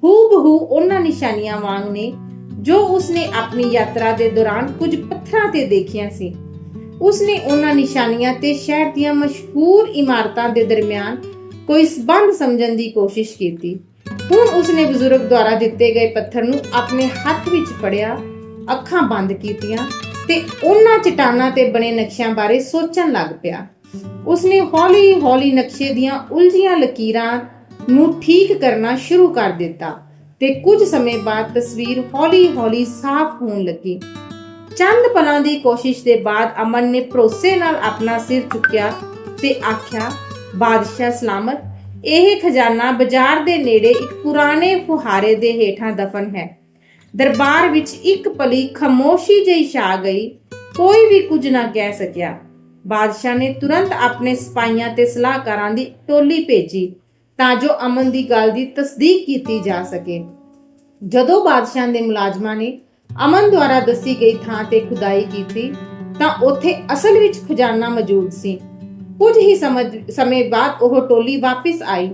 ਹੂਬਹੂ ਉਹਨਾਂ ਨਿਸ਼ਾਨੀਆਂ ਵਾਂਗ ਨੇ ਜੋ ਉਸਨੇ ਆਪਣੀ ਯਾਤਰਾ ਦੇ ਦੌਰਾਨ ਕੁਝ ਪੱਥਰਾਂ ਤੇ ਦੇਖੀਆਂ ਸੀ। ਉਸਨੇ ਉਹਨਾਂ ਨਿਸ਼ਾਨੀਆਂ ਤੇ ਸ਼ਹਿਰ ਦੀਆਂ ਮਸ਼ਹੂਰ ਇਮਾਰਤਾਂ ਦੇ ਦਰਮਿਆਨ ਕੋਈ ਸਬੰਧ ਸਮਝਣ ਦੀ ਕੋਸ਼ਿਸ਼ ਕੀਤੀ। ਹੁਣ ਉਸਨੇ ਬਜ਼ੁਰਗ ਦੁਆਰਾ ਦਿੱਤੇ ਗਏ ਪੱਥਰ ਨੂੰ ਆਪਣੇ ਹੱਥ ਵਿੱਚ ਫੜਿਆ, ਅੱਖਾਂ ਬੰਦ ਕੀਤੀਆਂ ਤੇ ਉਹਨਾਂ ਚਟਾਨਾਂ ਤੇ ਬਣੇ ਨਕਸ਼ਿਆਂ ਬਾਰੇ ਸੋਚਣ ਲੱਗ ਪਿਆ। ਉਸਨੇ ਹੌਲੀ-ਹੌਲੀ ਨਕਸ਼ੇ ਦੀਆਂ ਉਲਝੀਆਂ ਲਕੀਰਾਂ ਨੂੰ ਠੀਕ ਕਰਨਾ ਸ਼ੁਰੂ ਕਰ ਦਿੱਤਾ ਤੇ ਕੁਝ ਸਮੇਂ ਬਾਅਦ ਤਸਵੀਰ ਹੌਲੀ-ਹੌਲੀ ਸਾਫ਼ ਹੋਣ ਲੱਗੀ। ਚੰਦ ਪਲਾਂ ਦੀ ਕੋਸ਼ਿਸ਼ ਦੇ ਬਾਅਦ ਅਮਨ ਨੇ ਭਰੋਸੇ ਨਾਲ ਆਪਣਾ ਸਿਰ ਚੁੱਕਿਆ ਤੇ ਆਖਿਆ, ਬਾਦਸ਼ਾਹ ਸਲਾਮਤ, ਇਹ ਖਜ਼ਾਨਾ ਬਾਜ਼ਾਰ ਦੇ ਨੇੜੇ ਇੱਕ ਪੁਰਾਣੇ ਫੁਹਾਰੇ ਦੇ ਹੇਠਾਂ ਦਫਨ ਹੈ। ਦਰਬਾਰ ਵਿੱਚ ਇੱਕ ਪਲੀ ਖਾਮੋਸ਼ੀ ਜਿਹੀ ਛਾ ਗਈ, ਕੋਈ ਵੀ ਕੁਝ ਨਾ ਕਹਿ ਸਕਿਆ। ਬਾਦਸ਼ਾਹ ਨੇ ਤੁਰੰਤ ਆਪਣੇ ਸਿਪਾਹੀਆਂ ਤੇ ਸਲਾਹਕਾਰਾਂ ਦੀ ਟੋਲੀ ਭੇਜੀ। ਤਾਂ ਜੋ ਅਮਨ ਦੀ ਗੱਲ ਦੀ ਤਸਦੀਕ ਕੀਤੀ ਜਾ ਸਕੇ। ਜਦੋਂ ਬਾਦਸ਼ਾਹ ਦੇ ਮੁਲਾਜ਼ਮਾਂ ਨੇ ਅਮਨ ਦੁਆਰਾ ਦੱਸੀ ਗਈ ਥਾਂ ਤੇ ਖੁਦਾਈ ਕੀਤੀ, ਤਾਂ ਉੱਥੇ ਅਸਲ ਵਿੱਚ ਖਜ਼ਾਨਾ ਮੌਜੂਦ ਸੀ। ਕੁਝ ਹੀ ਸਮੇਂ ਬਾਅਦ ਉਹ ਟੋਲੀ ਵਾਪਸ ਆਈ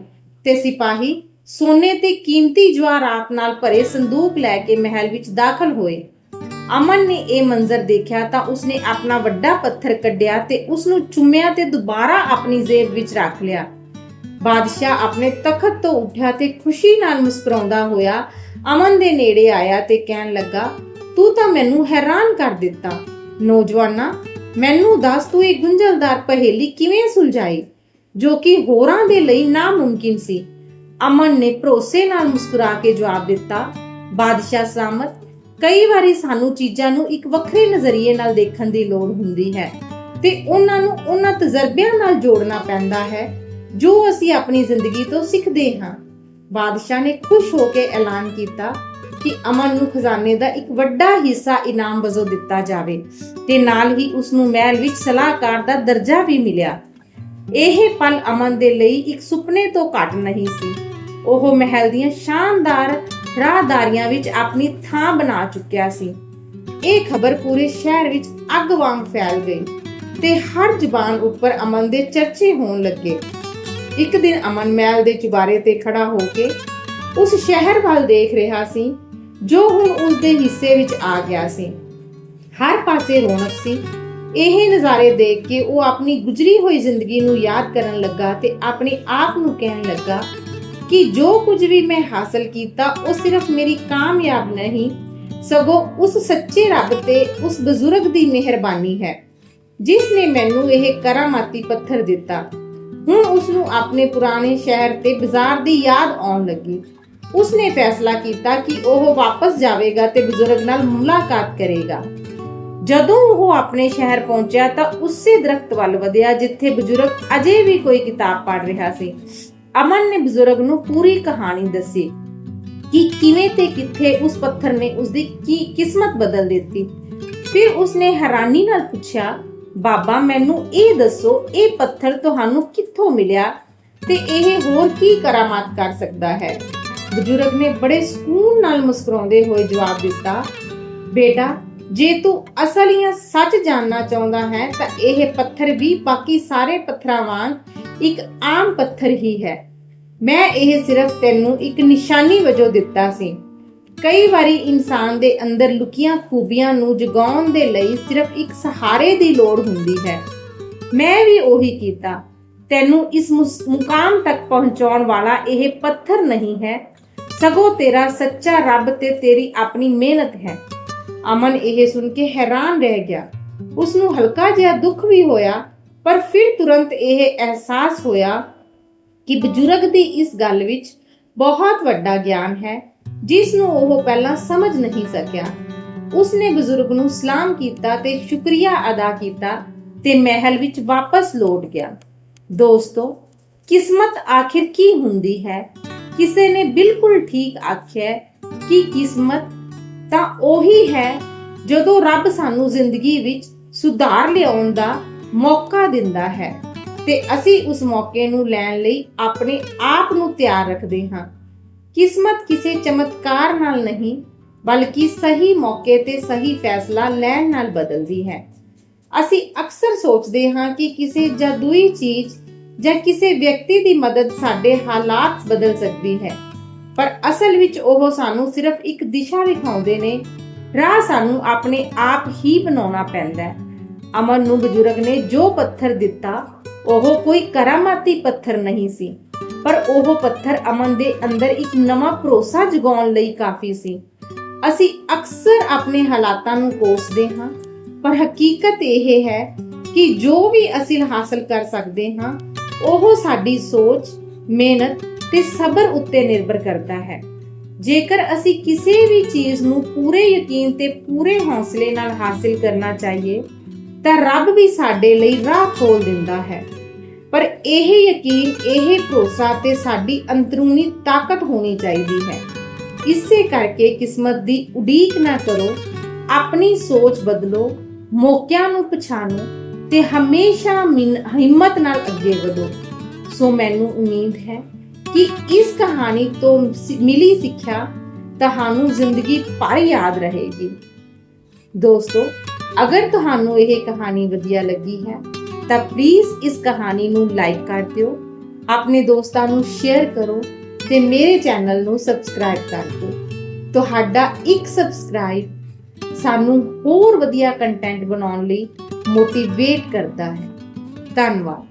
ਤੇ ਸਿਪਾਹੀ ਸੋਨੇ ਤੇ ਕੀਮਤੀ ਜਵਾਹਰਾਤ ਨਾਲ ਭਰੇ ਸੰਦੂਕ ਲੈ ਕੇ ਮਹਿਲ ਵਿੱਚ ਦਾਖਲ ਹੋਏ। ਅਮਨ ਨੇ ਇਹ ਮੰਜ਼ਰ ਦੇਖਿਆ ਤਾਂ ਉਸਨੇ ਆਪਣਾ ਵੱਡਾ ਪੱਥਰ ਕੱਢਿਆ ਤੇ ਉਸ ਨੂੰ ਚੁੰਮਿਆ ਤੇ ਦੁਬਾਰਾ ਆਪਣੀ ਜੇਬ ਵਿੱਚ ਰੱਖ ਲਿਆ। ਬਾਦਸ਼ਾਹ ਆਪਣੇ ਤਖਤ ਤੋਂ ਉੱਠਿਆ ਤੇ ਖੁਸ਼ੀ ਨਾਲ ਮੁਸਕਰਾਉਂਦਾ ਹੋਇਆ ਅਮਨ ਦੇ ਨੇੜੇ ਆਇਆ ਤੇ ਕਹਿਣ ਲੱਗਾ, ਤੂੰ ਤਾਂ ਮੈਨੂੰ ਹੈਰਾਨ ਕਰ ਦਿੱਤਾ। ਨੌਜਵਾਨਾ, ਮੈਨੂੰ ਦੱਸ ਤੂੰ ਇਹ ਗੁੰਝਲਦਾਰ ਪਹੇਲੀ ਕਿਵੇਂ ਸੁਲਝਾਈ, ਜੋ ਕਿ ਹੋਰਾਂ ਦੇ ਲਈ ਨਾਮੁਮਕਿਨ ਸੀ? ਅਮਨ ਨੇ ਭਰੋਸੇ ਨਾਲ ਮੁਸਕਰਾ ਕੇ ਜਵਾਬ ਦਿੱਤਾ, ਬਾਦਸ਼ਾਹ ਸਾਮਤ, ਕਈ ਵਾਰੀ ਸਾਨੂੰ ਚੀਜ਼ਾਂ ਨੂੰ ਇੱਕ ਵੱਖਰੇ ਨਜ਼ਰੀਏ ਨਾਲ ਦੇਖਣ ਦੀ ਲੋੜ ਹੁੰਦੀ ਹੈ ਤੇ ਉਹਨਾਂ ਨੂੰ ਉਹਨਾਂ ਤਜਰਬਿਆਂ ਨਾਲ ਜੋੜਨਾ ਪੈਂਦਾ ਹੈ। ਜੋ ਅਸੀਂ ਆਪਣੀ ਜ਼ਿੰਦਗੀ ਤੋਂ ਸਿੱਖਦੇ ਹਾਂ। ਬਾਦਸ਼ਾਹ ਨੇ ਖੁਸ਼ ਹੋ ਕੇ ਐਲਾਨ ਕੀਤਾ ਕਿ ਅਮਨ ਨੂੰ ਖਜ਼ਾਨੇ ਦਾ ਇੱਕ ਵੱਡਾ ਹਿੱਸਾ ਇਨਾਮ ਵਜੋਂ ਦਿੱਤਾ ਜਾਵੇ ਤੇ ਨਾਲ ਹੀ ਉਸ ਨੂੰ ਮਹਿਲ ਵਿੱਚ ਸਲਾਹਕਾਰ ਦਾ ਦਰਜਾ ਵੀ ਮਿਲਿਆ। ਇਹ ਪਲ ਅਮਨ ਦੇ ਲਈ ਇੱਕ ਸੁਪਨੇ ਤੋਂ ਘੱਟ ਨਹੀਂ ਸੀ। ਉਹ ਮਹਿਲ ਦੀਆਂ ਸ਼ਾਨਦਾਰ ਰਾਹਦਾਰੀਆਂ ਵਿੱਚ ਆਪਣੀ ਥਾਂ ਬਣਾ ਚੁੱਕਿਆ ਸੀ। ਇਹ ਖਬਰ ਪੂਰੇ ਸ਼ਹਿਰ ਵਿੱਚ ਅੱਗ ਵਾਂਗ ਫੈਲ ਗਈ ਤੇ ਹਰ ਜਬਾਨ ਉੱਪਰ ਅਮਨ ਦੇ ਚਰਚੇ ਹੋਣ ਲੱਗੇ। ਇੱਕ ਦਿਨ ਅਮਨ ਮਹਿਲ ਦੇ ਚੁਬਾਰੇ ਤੇ ਖੜਾ ਹੋ ਕੇ ਉਸ ਸ਼ਹਿਰ ਵੱਲ ਦੇਖ ਰਿਹਾ ਸੀ, ਜੋ ਹੁਣ ਉਸ ਦੇ ਹਿੱਸੇ ਵਿੱਚ ਆ ਗਿਆ ਸੀ। ਹਰ ਪਾਸੇ ਰੌਣਕ ਸੀ। ਇਹ ਨਜ਼ਾਰੇ ਦੇਖ ਕੇ ਉਹ ਆਪਣੀ ਗੁਜ਼ਰੀ ਹੋਈ ਜ਼ਿੰਦਗੀ ਨੂੰ ਯਾਦ ਕਰਨ ਲੱਗਾ ਤੇ ਆਪਣੇ ਆਪ ਨੂੰ ਕਹਿਣ ਲੱਗਾ ਕਿ ਜੋ ਕੁਝ ਵੀ ਮੈਂ ਹਾਸਲ ਕੀਤਾ, ਉਹ ਸਿਰਫ ਮੇਰੀ ਕਾਮਯਾਬ ਨਹੀਂ, ਸਗੋਂ ਉਸ ਸੱਚੇ ਰੱਬ ਤੇ ਉਸ ਬਜ਼ੁਰਗ ਦੀ ਮਿਹਰਬਾਨੀ ਹੈ, ਜਿਸ ਨੇ ਮੈਨੂੰ ਇਹ ਕਰਾਮਾਤੀ ਪੱਥਰ ਦਿੱਤਾ। ਹੁਣ ਉਸ ਨੂੰ ਆਪਣੇ ਪੁਰਾਣੇ ਸ਼ਹਿਰ ਤੇ ਬਾਜ਼ਾਰ ਦੀ ਯਾਦ ਆਉਣ ਲੱਗੀ। ਉਸ ਨੇ ਫੈਸਲਾ ਕੀਤਾ ਕਿ ਉਹ ਵਾਪਸ ਜਾਵੇਗਾ ਤੇ ਬਜ਼ੁਰਗ ਨਾਲ ਮੁਲਾਕਾਤ ਕਰੇਗਾ। ਜਦੋਂ ਉਹ ਆਪਣੇ ਸ਼ਹਿਰ ਪਹੁੰਚਿਆ ਤਾਂ ਉਸੇ ਦਰਖਤ ਵੱਲ ਵਧਿਆ ਜਿੱਥੇ ਬਜ਼ੁਰਗ ਅਜੇ ਵੀ ਕੋਈ ਕਿਤਾਬ ਪੜ੍ਹ ਰਿਹਾ ਸੀ। ਅਮਨ ਨੇ ਬਜ਼ੁਰਗ ਨੂੰ ਪੂਰੀ ਕਹਾਣੀ ਦੱਸੀ ਕਿ ਕਿਵੇਂ ਤੇ ਕਿੱਥੇ ਉਸ ਪੱਥਰ ਨੇ ਉਸ ਦੀ ਕੀ ਕਿਸਮਤ ਬਦਲ ਦਿੱਤੀ। ਫਿਰ ਉਸਨੇ ਹੈਰਾਨੀ ਨਾਲ ਪੁੱਛਿਆ ਬਾਬਾ, ਮੈਨੂੰ ਇਹ ਦੱਸੋ, ਇਹ ਪੱਥਰ ਤੁਹਾਨੂੰ ਕਿੱਥੋਂ ਮਿਲਿਆ? ਤੇ ਇਹ ਹੋਰ ਕੀ ਕਰਾਮਾਤ ਕਰ ਸਕਦਾ ਹੈ? ਬਜ਼ੁਰਗ ਨੇ ਬੜੇ ਸਕੂਨ ਨਾਲ ਮੁਸਕਰਾਉਂਦੇ ਹੋਏ ਜਵਾਬ ਦਿੱਤਾ, ਬੇਟਾ, ਜੇ ਤੂੰ ਅਸਲੀਆਂ ਸੱਚ ਜਾਣਨਾ ਚਾਹੁੰਦਾ ਹੈ, ਤਾਂ ਇਹ ਪੱਥਰ ਵੀ ਬਾਕੀ ਸਾਰੇ ਪੱਥਰਾਂ ਵਾਂਗ ਇੱਕ ਆਮ ਪੱਥਰ ਹੀ ਹੈ। ਮੈਂ ਇਹ ਸਿਰਫ ਤੈਨੂੰ ਇੱਕ ਨਿਸ਼ਾਨੀ ਵਜੋਂ ਦਿੱਤਾ ਸੀ। ਕਈ ਵਾਰੀ ਇਨਸਾਨ ਦੇ ਅੰਦਰ ਲੁਕੀਆਂ ਖੂਬੀਆਂ ਨੂੰ ਜਗਾਉਣ ਦੇ ਲਈ ਸਿਰਫ ਇੱਕ ਸਹਾਰੇ ਦੀ ਲੋੜ ਹੁੰਦੀ ਹੈ। ਮੈਂ ਵੀ ਉਹੀ ਕੀਤਾ। ਤੈਨੂੰ ਇਸ ਮੁਸ- ਮੁਕਾਮ ਤੱਕ ਪਹੁੰਚਾਉਣ ਵਾਲਾ ਇਹ ਪੱਥਰ ਨਹੀਂ ਹੈ। ਸਗੋਂ ਤੇਰਾ ਸੱਚਾ ਰੱਬ ਤੇ ਤੇਰੀ ਆਪਣੀ ਮਿਹਨਤ ਹੈ। ਅਮਨ ਇਹ ਸੁਣ ਕੇ ਹੈਰਾਨ ਰਹਿ ਗਿਆ। ਉਸ ਨੂੰ ਹਲਕਾ ਜਿਹਾ ਦੁੱਖ ਵੀ ਹੋਇਆ, ਪਰ ਫਿਰ ਤੁਰੰਤ ਇਹ ਅਹਿਸਾਸ ਹੋਇਆ ਕਿ ਬਜ਼ੁਰਗ ਦੀ ਇਸ ਗੱਲ ਵਿੱਚ ਬਹੁਤ ਵੱਡਾ ਗਿਆਨ ਹੈ। ਜਿਸ ਨੂੰ ਉਹ ਪਹਿਲਾਂ ਸਮਝ ਨਹੀਂ ਸਕਿਆ। ਉਸਨੇ ਬਜ਼ੁਰਗ ਨੂੰ ਸਲਾਮ ਕੀਤਾ ਤੇ ਸ਼ੁਕਰੀਆ ਅਦਾ ਕੀਤਾ ਤੇ ਮਹਿਲ ਵਿੱਚ ਵਾਪਸ ਲੌਟ ਗਿਆ। ਦੋਸਤੋ, ਕਿਸਮਤ ਆਖਿਰ ਕੀ ਹੁੰਦੀ ਹੈ? ਕਿਸੇ ਨੇ ਬਿਲਕੁਲ ਠੀਕ ਆਖਿਆ ਕਿ ਕਿਸਮਤ ਤਾਂ ਉਹੀ ਹੈ ਜਦੋਂ ਰੱਬ ਸਾਨੂੰ ਜ਼ਿੰਦਗੀ ਵਿੱਚ ਸੁਧਾਰ ਲਿਆਉਣ ਦਾ ਮੌਕਾ ਦਿੰਦਾ ਹੈ ਤੇ ਅਸੀਂ ਉਸ ਮੌਕੇ ਨੂੰ ਲੈਣ ਲਈ ਆਪਣੇ ਆਪ ਨੂੰ ਤਿਆਰ ਰੱਖਦੇ ਹਾਂ। ਕਿਸਮਤ ਕਿਸੇ ਚਮਤਕਾਰ ਨਾਲ ਨਹੀਂ, ਬਲਕਿ ਸਹੀ ਮੌਕੇ ਤੇ ਸਹੀ ਫੈਸਲਾ ਲੈਣ ਨਾਲ ਬਦਲਦੀ ਹੈ। ਅਸੀਂ ਅਕਸਰ ਸੋਚਦੇ ਹਾਂ ਕਿ ਕਿਸੇ ਜਾਦੂਈ ਚੀਜ਼ ਜਾਂ ਕਿਸੇ ਵਿਅਕਤੀ ਦੀ ਮਦਦ ਸਾਡੇ ਹਾਲਾਤ ਬਦਲ ਸਕਦੀ ਹੈ, ਪਰ ਅਸਲ ਵਿੱਚ ਉਹ ਸਾਨੂੰ ਸਿਰਫ ਇੱਕ ਦਿਸ਼ਾ ਦਿਖਾਉਂਦੇ ਨੇ। ਰਾਹ ਸਾਨੂੰ ਆਪਣੇ ਆਪ ਹੀ ਬਣਾਉਣਾ ਪੈਂਦਾ ਹੈ। ਅਮਨ ਨੂੰ ਬਜ਼ੁਰਗ ਨੇ ਜੋ ਪੱਥਰ ਦਿੱਤਾ, ਉਹ ਕੋਈ ਕਰਾਮਾਤੀ ਪੱਥਰ ਨਹੀਂ ਸੀ। ਪਰ ਉਹ ਪੱਥਰ ਅਮਨ ਦੇ ਅੰਦਰ ਇੱਕ ਨਵਾਂ ਭਰੋਸਾ ਜਗਾਉਣ ਲਈ ਕਾਫੀ ਸੀ। ਅਸੀਂ ਅਕਸਰ ਆਪਣੇ ਹਾਲਾਤਾਂ ਨੂੰ ਕੋਸਦੇ ਹਾਂ, ਪਰ ਹਕੀਕਤ ਇਹ ਹੈ ਕਿ ਜੋ ਵੀ ਅਸੀਂ ਹਾਸਲ ਕਰ ਸਕਦੇ ਹਾਂ, ਉਹ ਸਾਡੀ ਸੋਚ, ਮਿਹਨਤ ਤੇ ਸਬਰ ਉੱਤੇ ਨਿਰਭਰ ਕਰਦਾ ਹੈ। ਜੇਕਰ ਅਸੀਂ ਕਿਸੇ ਵੀ ਚੀਜ਼ ਨੂੰ ਪੂਰੇ ਯਕੀਨ ਤੇ ਪੂਰੇ ਹੌਸਲੇ ਨਾਲ ਹਾਸਿਲ ਕਰਨਾ ਚਾਹੀਏ, ਤਾਂ ਰੱਬ ਵੀ ਸਾਡੇ ਲਈ ਰਾਹ ਖੋਲ ਦਿੰਦਾ ਹੈ। ਪਰ ਇਹ ਯਕੀਨ, ਇਹ ਭਰੋਸਾ ਤੇ ਸਾਡੀ ਅੰਦਰੂਨੀ ਤਾਕਤ ਹੋਣੀ ਚਾਹੀਦੀ ਹੈ। ਇਸੇ ਕਰਕੇ ਕਿਸਮਤ ਦੀ ਉਡੀਕ ਨਾ ਕਰੋ, ਆਪਣੀ ਸੋਚ ਬਦਲੋ, ਮੌਕਿਆਂ ਨੂੰ ਪਛਾਣੋ ਤੇ ਹਮੇਸ਼ਾ ਹਿੰਮਤ ਨਾਲ ਅੱਗੇ ਵਧੋ। ਸੋ ਮੈਨੂੰ ਉਮੀਦ ਹੈ ਕਿ ਇਸ ਕਹਾਣੀ ਤੋਂ ਮਿਲੀ ਸਿੱਖਿਆ ਤੁਹਾਨੂੰ ਜ਼ਿੰਦਗੀ ਭਰ ਯਾਦ ਰਹੇਗੀ। ਦੋਸਤੋ, ਅਗਰ ਤੁਹਾਨੂੰ ਇਹ ਕਹਾਣੀ ਵਧੀਆ ਲੱਗੀ ਹੈ ਤਾਂ ਪਲੀਜ਼ ਇਸ ਕਹਾਣੀ ਨੂੰ ਲਾਈਕ ਕਰ ਦਿਓ। ਆਪਣੇ ਦੋਸਤਾਂ ਨੂੰ ਸ਼ੇਅਰ ਕਰੋ ਤੇ ਮੇਰੇ ਚੈਨਲ ਨੂੰ ਸਬਸਕ੍ਰਾਈਬ ਕਰ ਦਿਓ। ਤੁਹਾਡਾ ਇੱਕ ਸਬਸਕ੍ਰਾਈਬ ਸਾਨੂੰ ਹੋਰ ਵਧੀਆ ਕੰਟੈਂਟ ਬਣਾਉਣ ਲਈ ਮੋਟੀਵੇਟ ਕਰਦਾ ਹੈ। ਧੰਨਵਾਦ।